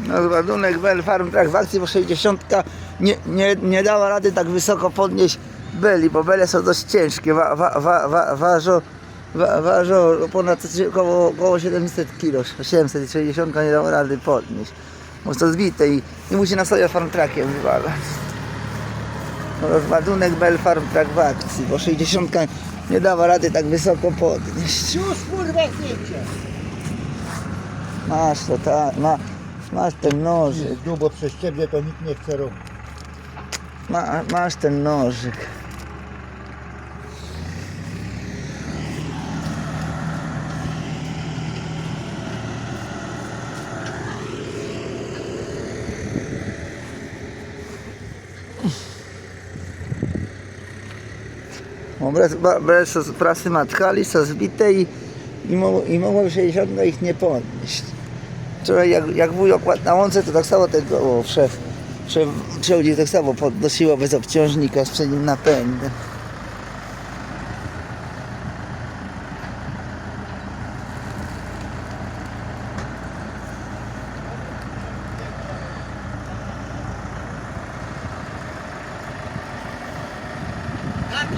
No ładunek Bell Farm Track w akcji, bo 60 nie, nie, nie dała rady tak wysoko podnieść beli, bo bele są dość ciężkie, wa, wa, wa, wa, ważą, wa, ważą ponad około, około 700 kg, 760 nie dała rady podnieść. Mocno zbite i, i musi na sobie farm trackiem wywalać. Rozładunek Bell Farm Track w akcji, bo 60 nie dała rady tak wysoko podnieść. Już kurwa zdjęcie. Masz to, ta, ma, masz ten nożyk. Jest długo przez ciebie to nikt nie chce robić. Ma, masz ten nożyk. Sos- prasy matkali są zbite i, i, mo, i mogłem 60 ich nie podnieść. Wczoraj jak, jak wuj okład na łące, to tak samo tego o, prze, prze, przechodzi tak samo podnosiło bez obciążnika z przednim napędem.